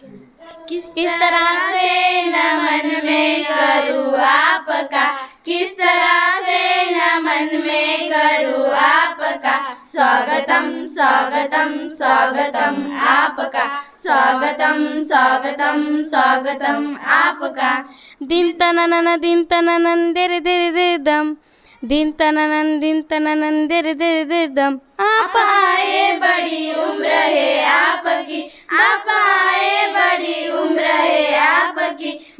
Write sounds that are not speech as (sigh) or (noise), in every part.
किस तरह से नमन में करूँ आपका? किस तरह से नमन में करूँ आपका? स्वागतम स्वागतम स्वागतम आपका। स्वागतम स्वागतम स्वागतम आपका। दिन तननन दिन तननन देर देर देर दम। दिन तननन दिन तननन देर देर देर दम। आप आए बड़े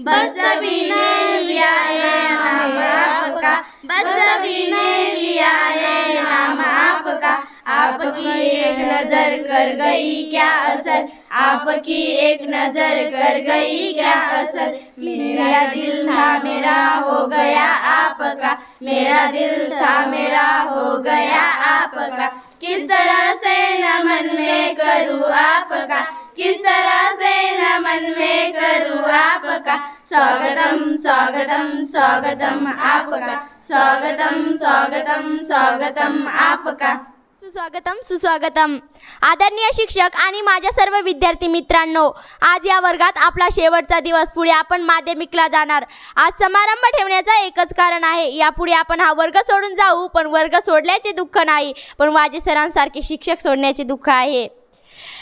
बस अभी ने लिया है नाम आपका। बस अभी ने लिया है नाम आपका। आपकी एक नज़र कर गई क्या असर? आपकी एक नज़र कर गई क्या असर? मेरा दिल था मेरा हो गया आपका। मेरा दिल था मेरा हो गया आपका। किस तरह से नमन में करूँ आपका? किस तरह से नमन में करूँ आपका? स्वागतम स्वागतम स्वागतम आपका। स्वागतम स्वागतम स्वागतम आपका। सुस्वागतम सुस्वागतम। आदरणीय शिक्षक आणि माझ्या सर्व विद्यार्थी मित्रांनो आज या वर्गात आपला शेवटचा दिवस पुढे आपण माध्यमिकला जाणार. आज समारंभ ठेवण्याचा एकच कारण आहे. यापुढे आपण हा वर्ग सोडून जाऊ पण वर्ग सोडल्याचे दुःख नाही पण माझे सरांसारखे शिक्षक सोडण्याचे दुःख आहे.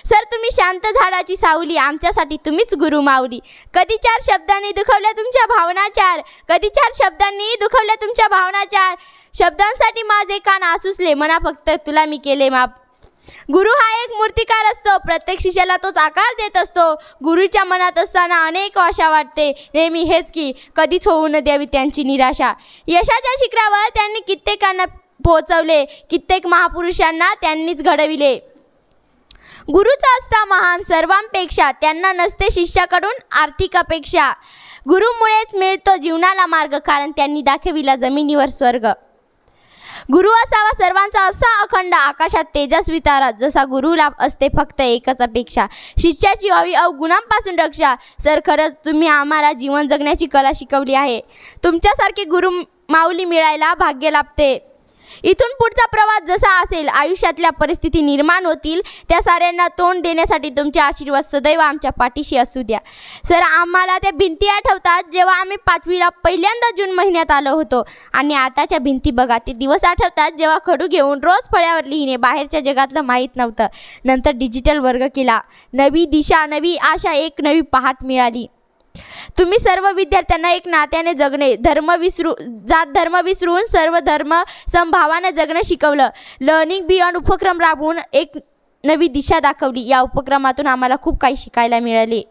सर तुम्ही शांत झाडाची सावली आमच्यासाठी तुम्हीच गुरु मावली कधी चार शब्दांनी दुखवल्या तुमच्या भावना चार कधी चार शब्दांनी दुखवल्या तुमच्या भावना चार शब्दांसाठी माझे कान आसुसले मना फक्त तुला मी केले माप. गुरु हा एक मूर्तिकार असतो प्रत्येक शिष्याला तोच आकार देत असतो. गुरुच्या मनात असताना अनेक आशा वाटते नेहमी हेच की कधीच होऊ न द्यावी त्यांची निराशा. यशाच्या शिखरावर त्यांनी कित्येकांना पोहोचवले कित्येक महापुरुषांना त्यांनीच घडविले. गुरुचा असता महान सर्वांपेक्षा. त्यांना नसते शिष्याकडून आर्थिक अपेक्षा. गुरुमुळेच मिळतो जीवनाला मार्ग कारण त्यांनी दाखविला जमिनीवर स्वर्ग. गुरु असावा सर्वांचा असा अखंड आकाशात तेजस्वी तारा जसा गुरुला असते फक्त एकच अपेक्षा. शिष्याची व्हावी अवगुणांपासून रक्षा. सर खरंच तुम्ही आम्हाला जीवन जगण्याची कला शिकवली आहे. तुमच्यासारखे गुरु माऊली मिळायला भाग्य लाभते. इथून पुढचा प्रवास जसा असेल आयुष्यातल्या परिस्थिती निर्माण होतील त्या साऱ्यांना तोंड देण्यासाठी तुमचे आशीर्वाद सदैव आमच्या पाठीशी असू द्या. सर आम्हाला त्या भिंती आठवतात जेव्हा आम्ही पाचवीला पहिल्यांदा जून महिन्यात आलो होतो. आणि आताच्या भिंती बघा ते दिवस आठवतात जेव्हा खडू घेऊन रोज फळ्यावर लिहिणे बाहेरच्या जगातलं माहीत नव्हतं. नंतर डिजिटल वर्ग केला. नवी दिशा नवी आशा एक नवी पहाट मिळाली. तुम्ही सर्व विद्यार्थ्यांना एक नात्याने जगणे धर्म विसरू जात धर्म विसरून सर्व धर्म समभावानं जगणं शिकवलं. लर्निंग बियॉन्ड उपक्रम राबवून एक नवी दिशा दाखवली. या उपक्रमातून आम्हाला खूप काही शिकायला मिळाले.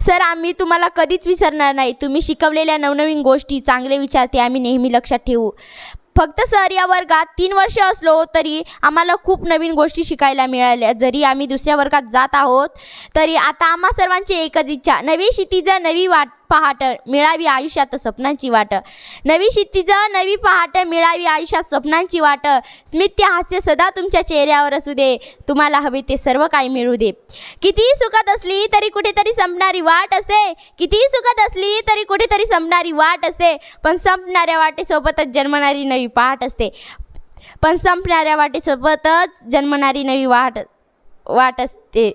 सर आम्ही तुम्हाला कधीच विसरणार नाही. तुम्ही शिकवलेल्या नवनवीन गोष्टी चांगले विचार ते आम्ही नेहमी लक्षात ठेवू. फक्त सर या वर्गात तीन वर्ष असलो तरी आम्हाला खूप नवीन गोष्टी शिकायला मिळाल्या. जरी आम्ही दुसऱ्या वर्गात जात आहोत तरी आता आम्हा सर्वांची एकच इच्छा नवी क्षितिजा नवी वाट पहाट मिळावी आयुष्यात स्वप्नांची वाट. नवी क्षितिज नवी पहाट मिळावी आयुष्यात स्वप्नांची वाट. स्मित्य हास्य सदा तुमच्या चेहऱ्यावर असू दे. तुम्हाला हवे ते सर्व काही मिळू दे. कितीही सुखात असली तरी कुठेतरी संपणारी वाट असते कितीही सुखात असली तरी कुठेतरी संपणारी वाट असते पण संपणाऱ्या वाटेसोबतच जन्मणारी नवी पहाट असते. पण संपणाऱ्या वाटेसोबतच जन्मणारी नवी वाट वाट असते.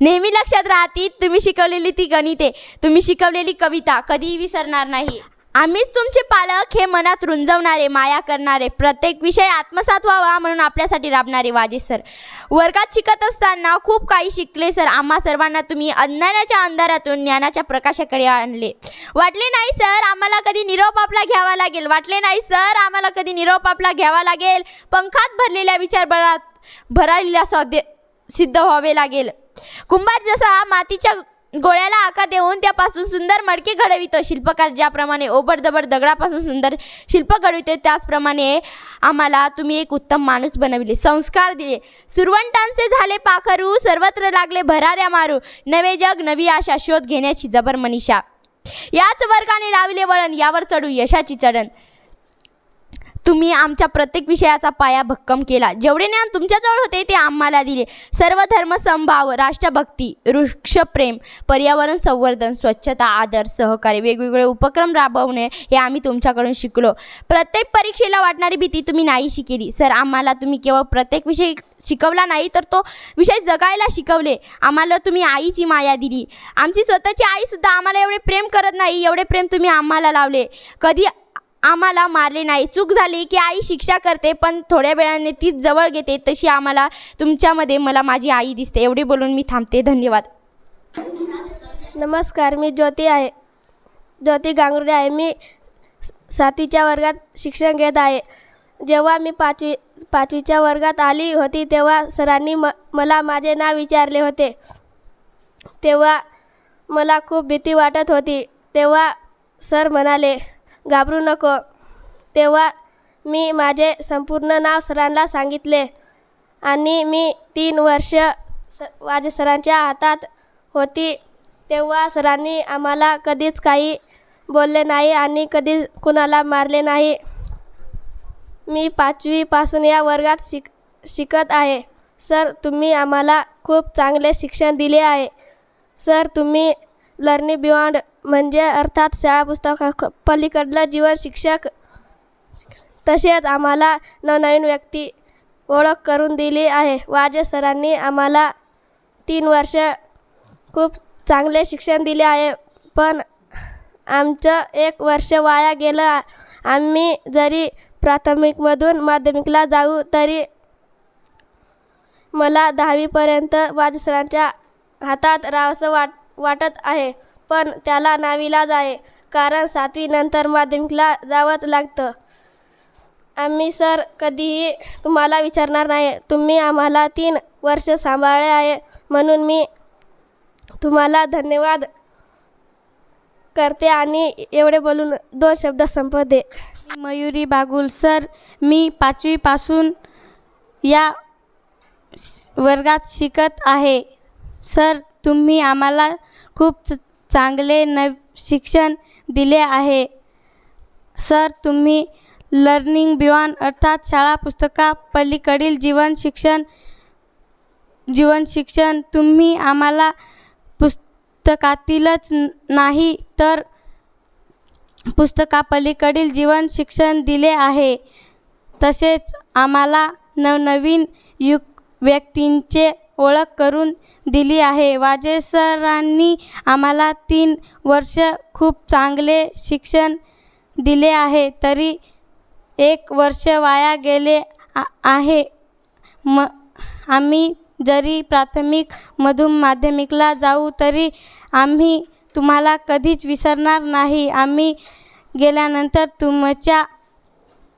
नेहमी लक्षात राहतील तुम्ही शिकवलेली ती गणिते तुम्ही शिकवलेली कविता कधीही विसरणार नाही. आम्हीच तुमचे पालक हे मनात रुंजवणारे माया करणारे प्रत्येक विषय आत्मसात व्हावा म्हणून आपल्यासाठी राबणारे वाजे सर. वर्गात शिकत असताना खूप काही शिकले सर. आम्हा सर्वांना तुम्ही अज्ञानाच्या अंधारातून ज्ञानाच्या प्रकाशाकडे आणले. वाटले नाही सर आम्हाला कधी निरोप आपला घ्यावा लागेल. वाटले नाही सर आम्हाला कधी निरोप आपला घ्यावा लागेल. पंखात भरलेल्या विचारबळात भरालेल्या सौद्य सिद्ध व्हावे लागेल. कुंभार जसा मातीच्या गोळ्याला आकार देऊन त्यापासून सुंदर मडके घडवितो. शिल्पकार ज्याप्रमाणे ओबडदबड दगडापासून सुंदर शिल्प घडवितो त्याचप्रमाणे आम्हाला तुम्ही एक उत्तम माणूस बनविले. संस्कार दिले. सुरवंटांचे झाले पाखरू सर्वत्र लागले भराऱ्या मारू. नवे जग नवी आशा शोध घेण्याची जबर मनीषा. याच वर्गाने लावले वळण यावर चढू यशाची चढण. तुम्ही आमच्या प्रत्येक विषयाचा पाया भक्कम केला. जेवढे ज्ञान तुमच्याजवळ होते ते आम्हाला दिले. सर्व धर्मसंभाव राष्ट्रभक्ती वृक्षप्रेम पर्यावरण संवर्धन स्वच्छता आदर सहकार्य वेगवेगळे उपक्रम राबवणे हे आम्ही तुमच्याकडून शिकलो. प्रत्येक परीक्षेला वाटणारी भीती तुम्ही नाही शिकली सर आम्हाला तुम्ही केवळ प्रत्येक विषय शिकवला नाही तर तो विषय जगायला शिकवले. आम्हाला तुम्ही आईची माया दिली. आमची स्वतःची आईसुद्धा आम्हाला एवढे प्रेम करत नाही एवढे प्रेम तुम्ही आम्हाला लावले. कधी आम्हाला मारले नाही. चूक झाली की आई शिक्षा करते पण थोड्या वेळाने तीच जवळ घेते तशी आम्हाला तुमच्यामध्ये मला माझी आई दिसते. एवढे बोलून मी थांबते. धन्यवाद. नमस्कार मी ज्योती आहे. ज्योती गांगुडे आहे. मी सातवीच्या वर्गात शिक्षण घेत आहे. जेव्हा मी पाचवी पाचवीच्या वर्गात आली होती तेव्हा सरांनी म मला माझे नाव विचारले होते. तेव्हा मला खूप भीती वाटत होती. तेव्हा सर म्हणाले घाबरू नको. तेव्हा मी माझे संपूर्ण नाव सरांना सांगितले आणि मी तीन वर्ष स माझ्या सरांच्या हातात होती. तेव्हा सरांनी आम्हाला कधीच काही बोलले नाही आणि कधी कुणाला मारले नाही. मी पाचवीपासून या वर्गात शिक शिकत आहे. सर तुम्ही आम्हाला खूप चांगले शिक्षण दिले आहे. सर तुम्ही लर्निंग बियॉन्ड म्हणजे अर्थात शाळा पुस्तका पलीकडलं जीवन शिक्षक तसेच आम्हाला नवनवीन व्यक्ती ओळख करून दिली आहे. वाजे सरांनी आम्हाला तीन वर्ष खूप चांगले शिक्षण दिले आहे. पण आमचं एक वर्ष वाया गेलं. आम्ही जरी प्राथमिकमधून माध्यमिकला जाऊ तरी मला दहावीपर्यंत वाजे सरांच्या हातात राहावंसं वाट वाटत आहे. पण त्याला नाविलाज आहे कारण सातवीनंतर माध्यमिकला जावंच लागतं. आम्ही सर कधीही तुम्हाला विचारणार नाही तुम्ही आम्हाला तीन वर्ष सांभाळले आहे म्हणून मी तुम्हाला धन्यवाद करते आणि एवढे बोलून दोन शब्द संपवते. मयुरी बागुल सर मी पाचवीपासून या वर्गात शिकत आहे. सर तुम्ही आम्हाला खूप चांगले नव शिक्षण दिले आहे. सर तुम्ही लर्निंग बियॉन्ड अर्थात शाळा पुस्तका पलीकडील जीवन शिक्षण जीवन शिक्षण तुम्ही आम्हाला पुस्तकातीलच नाही तर पुस्तकापलीकडील जीवन शिक्षण दिले आहे. तसेच आम्हाला नवनवीन युग व्यक्तींचे ओळख करून दिली आहे. वाजे सरांनी आम्हाला तीन वर्ष खूप चांगले शिक्षण दिले आहे तरी एक वर्ष वाया गेले आ- आहे. म आम्ही जरी प्राथमिक मधून माध्यमिकला जाऊ तरी आम्ही तुम्हाला कधीच विसरणार नाही. आम्ही गेल्यानंतर तुमच्या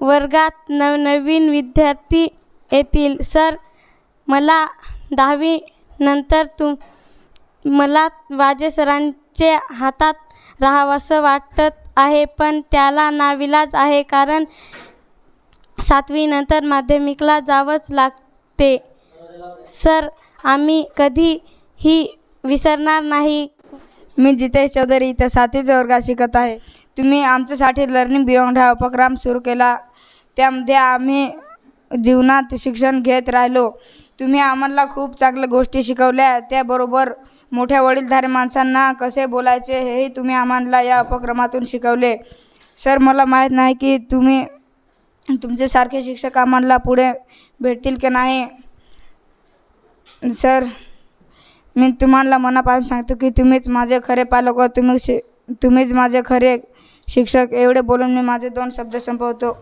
वर्गात नवनवीन विद्यार्थी येतील. सर मला दहावीनंतर तुम मला वाजे सरांचे हातात राहावंसं वाटत आहे पण त्याला नाईलाज आहे कारण सातवीनंतर माध्यमिकला जावंच लागते. सर आम्ही कधीही विसरणार नाही. मी जितेश चौधरी इथं सातवीच्या वर्गात शिकत आहे. तुम्ही आमच्यासाठी लर्निंग बियॉन्ड हा उपक्रम सुरू केला. त्यामध्ये आम्ही जीवनात शिक्षण घेत राहिलो. तुम्ही आम्हाला खूप चांगल्या गोष्टी शिकवल्या. त्याबरोबर मोठ्या वडीलधारे माणसांना कसे बोलायचे हेही तुम्ही आम्हाला या उपक्रमातून शिकवले. सर मला माहीत नाही की तुम्ही तुमचे सारखे शिक्षक आम्हाला पुढे भेटतील की नाही. सर मी तुम्हाला मनापासून सांगतो की तुम्हीच माझे खरे पालक व तुम्ही शि तुम्हीच माझे खरे शिक्षक. एवढे बोलून मी माझे दोन शब्द संपवतो.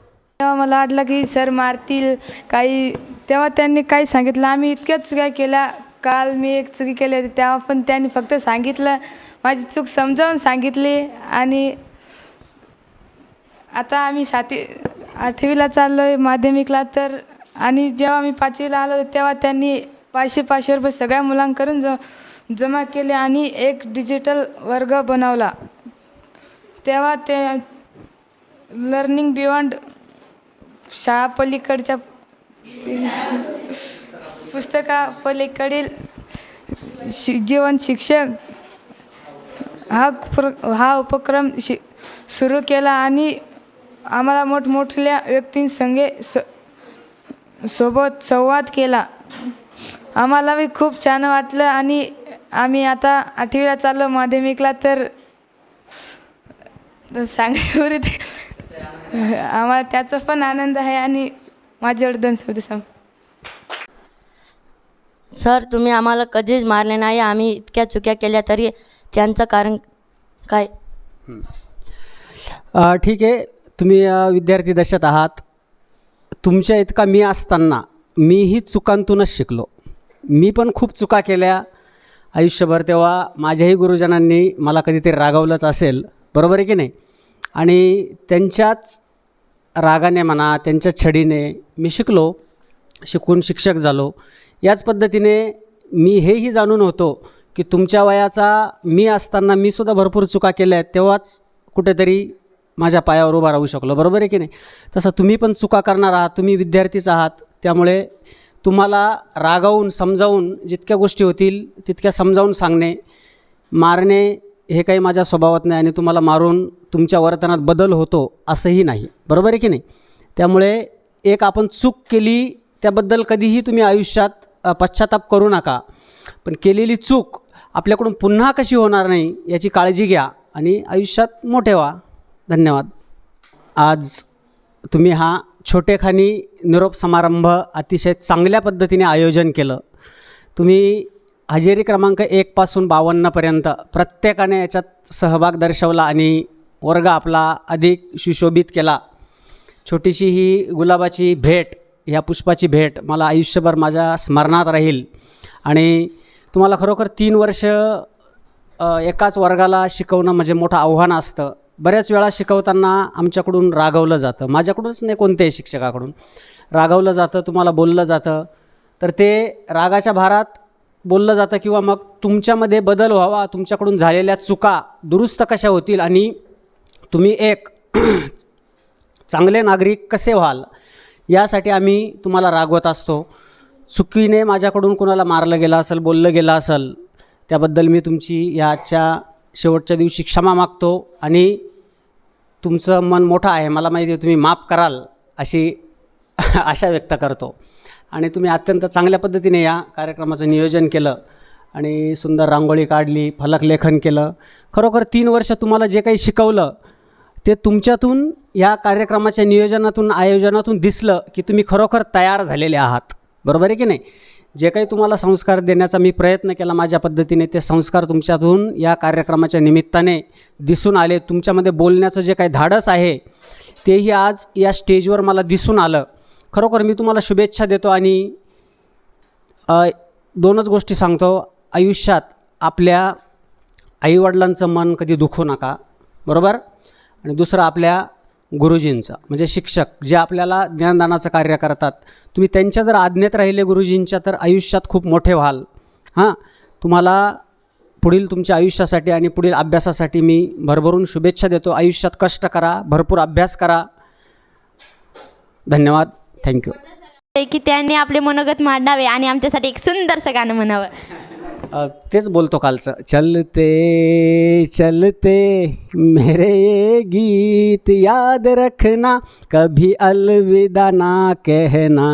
तेव्हा मला वाटलं की सर मारतील काही. तेव्हा त्यांनी काही सांगितलं. आम्ही इतक्याच चुक्या केल्या. काल मी एक चुकी केली होती तेव्हा पण त्यांनी फक्त सांगितलं. माझी चूक समजावून सांगितली आणि आता आम्ही सातवी आठवीला चाललो आहे माध्यमिकला तर. आणि जेव्हा मी पाचवीला आलो तेव्हा त्यांनी पाचशे पाचशे रुपये सगळ्या मुलांकडून ज जमा केले आणि एक डिजिटल वर्ग बनवला. तेव्हा ते लर्निंग बियॉन्ड शाळा पलीकडच्या पुस्तका पलीकडील शि जीवन शिक्षक हा प्र हा उपक्रम शि सुरू केला आणि आम्हाला मोठमोठल्या व्यक्तींसंगे स सोबत संवाद केला. आम्हाला बी खूप छान वाटलं आणि आम्ही आता आठवीला चाललो माध्यमिकला तर सांगण्यावर (laughs) आम्हाला त्याचा पण आनंद आहे आणि माझ्यावर दोन शब्द सांग. सर तुम्ही आम्हाला कधीच मारले नाही. आम्ही इतक्या चुक्या केल्या तरी त्यांचं कारण काय? ठीक आहे. तुम्ही विद्यार्थी दशेत आहात. तुमच्या इतका मी असताना मीही चुकांतूनच शिकलो. मी पण खूप चुका केल्या. आयुष्यभर तेव्हा माझ्याही गुरुजनांनी मला कधीतरी रागवलंच असेल. बरोबर आहे की नाही? आणि त्यांच्याच रागाने म्हणा त्यांच्या छडीने मी शिकलो शिकून शिक्षक झालो. याच पद्धतीने मी हेही जाणून होतो की तुमच्या वयाचा मी असताना मी सुद्धा भरपूर चुका केल्या आहेत तेव्हाच कुठेतरी माझ्या पायावर उभा राहू शकलो. बरोबर आहे की नाही? तसं तुम्ही पण चुका करणार आहात तुम्ही विद्यार्थीच आहात त्यामुळे तुम्हाला रागावून समजावून जितक्या गोष्टी होतील तितक्या समजावून सांगणे मारणे हे काही माझ्या स्वभावात नाही आणि तुम्हाला मारून तुमच्या वर्तनात बदल होतो असंही नाही. बरोबर आहे की नाही? त्यामुळे एक आपण चूक केली त्याबद्दल कधीही तुम्ही आयुष्यात पश्चाताप करू नका. पण केलेली चूक आपल्याकडून पुन्हा कशी होणार नाही याची काळजी घ्या आणि आयुष्यात मोठे व्हा. धन्यवाद. आज तुम्ही हा छोटेखानी निरोप समारंभ अतिशय चांगल्या पद्धतीने आयोजन केलं. तुम्ही हजेरी क्रमांक एकपासून बावन्नपर्यंत प्रत्येकाने याच्यात सहभाग दर्शवला आणि वर्ग आपला अधिक सुशोभित केला. छोटीशी ही गुलाबाची भेट ह्या पुष्पाची भेट मला आयुष्यभर माझ्या स्मरणात राहील. आणि तुम्हाला खरोखर तीन वर्ष एकाच वर्गाला शिकवणं म्हणजे मोठं आव्हान असतं. बऱ्याच वेळा शिकवताना आमच्याकडून रागवलं जातं. माझ्याकडूनच नाही कोणत्याही शिक्षकाकडून. रागवलं जातं तुम्हाला बोललं जातं. तर ते रागाच्या भारात बोललं जातं किंवा मग तुमच्यामध्ये बदल व्हावा तुमच्याकडून झालेल्या चुका दुरुस्त कशा होतील आणि तुम्ही एक (clears throat) चांगले नागरिक कसे व्हाल यासाठी आम्ही तुम्हाला रागवत असतो. चुकीने माझ्याकडून कुणाला मारलं गेलं असेल बोललं गेलं असेल त्याबद्दल मी तुमची या आजच्या शेवटच्या दिवशी क्षमा मागतो आणि तुमचं मन मोठं आहे मला माहिती आहे तुम्ही माफ कराल अशी (laughs) आशा व्यक्त करतो. आणि तुम्ही अत्यंत चांगल्या पद्धतीने या कार्यक्रमाचं नियोजन केलं आणि सुंदर रांगोळी काढली फलक लेखन केलं. खरोखर तीन वर्ष तुम्हाला जे काही शिकवलं ते तुमच्यातून या कार्यक्रमाच्या नियोजनातून आयोजनातून दिसलं की तुम्ही खरोखर तयार झालेले आहात. बरोबर आहे की नाही? जे काही तुम्हाला संस्कार देण्याचा मी प्रयत्न केला माझ्या पद्धतीने ते संस्कार तुमच्यातून या कार्यक्रमाच्या निमित्ताने दिसून आले. तुमच्यामध्ये बोलण्याचं जे काही धाडस आहे तेही आज या स्टेजवर मला दिसून आलं. खरोखर मी तुम्हाला शुभेच्छा देतो आणि दोनच गोष्टी सांगतो. आयुष्यात आपल्या आईवडिलांचं मन कधी दुखू नका बरोबर? आणि दुसरं आपल्या गुरुजींचं म्हणजे शिक्षक जे आपल्याला ज्ञानदानाचं कार्य करतात. तुम्ही त्यांच्या जर आज्ञेत राहिले गुरुजींच्या तर आयुष्यात खूप मोठे व्हाल. हां? तुम्हाला पुढील तुमच्या आयुष्यासाठी आणि पुढील अभ्यासासाठी मी भरभरून शुभेच्छा देतो. आयुष्यात कष्ट करा भरपूर अभ्यास करा. धन्यवाद. थँक्यू की त्यांनी आपले मनोगत मांडावे आणि आमच्यासाठी एक सुंदरसं गाणं म्हणावं. तेच बोलतो कालचं. चलते चलते मेरे ये गीत याद रखना कभी अलविदा ना कहना.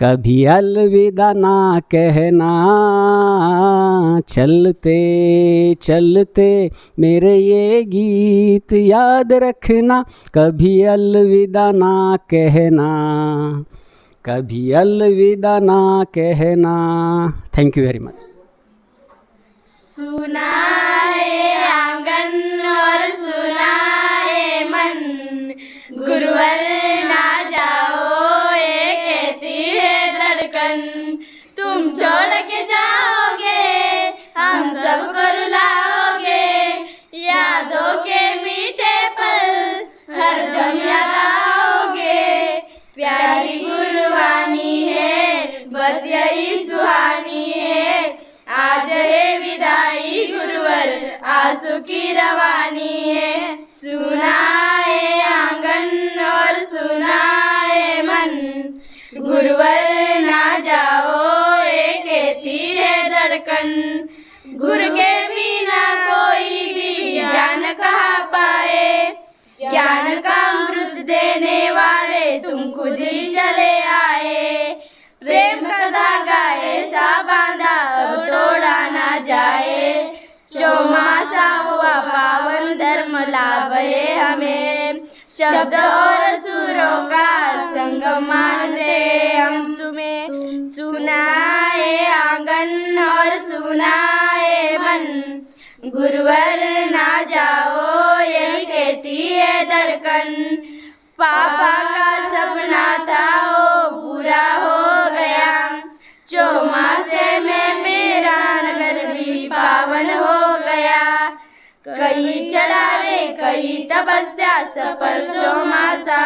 कभी अलविदा ना कहना। चलते चलते मेरे ये गीत याद रखना। कभी अलविदा ना कहना। कभी अलविदा ना कहना। थैंक यू वेरी मच सुना खुद ही चले आए। प्रेम का धागा ऐसा बांधा, अब तोड़ा ना जाए। चौमासा हुआ, पावन धर्म लाभ है हमें। शब्द और सुरों का संगम मानते हम तुम्हें। सुनाए आँगन और सुनाए मन। गुरुवर ना जाओ, यही कहती है धड़कन। पापा का सपना था वो पूरा हो गया। चौमासे में मेरा नगर भी पावन हो गया। कई चढ़ावे, कई तपस्या, सफल चौमासा।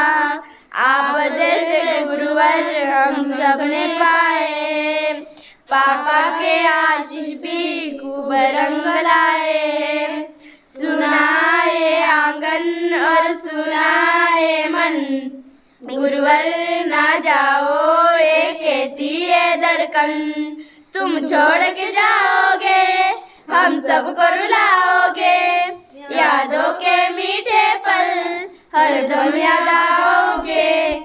आप जैसे गुरुवर हम सबने पाए। पापा के आशीष भी खूब रंग लाए। सुनाए गुरुवर ना जाओ ये कहती है धड़कन। तुम छोड़ के जाओगे, हम सबको रुलाओगे। यादों के मीठे पल हरदम याद आओगे।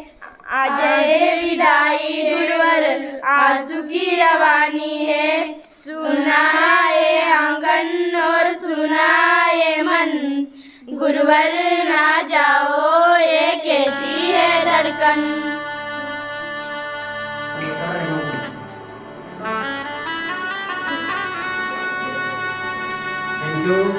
आज ये विदाई गुरुवर, आँसू की रवानी है। सुनाए आँगन और सुनाए मन, गुरुवर ना जाओ। ये है धड़कन थँक्यू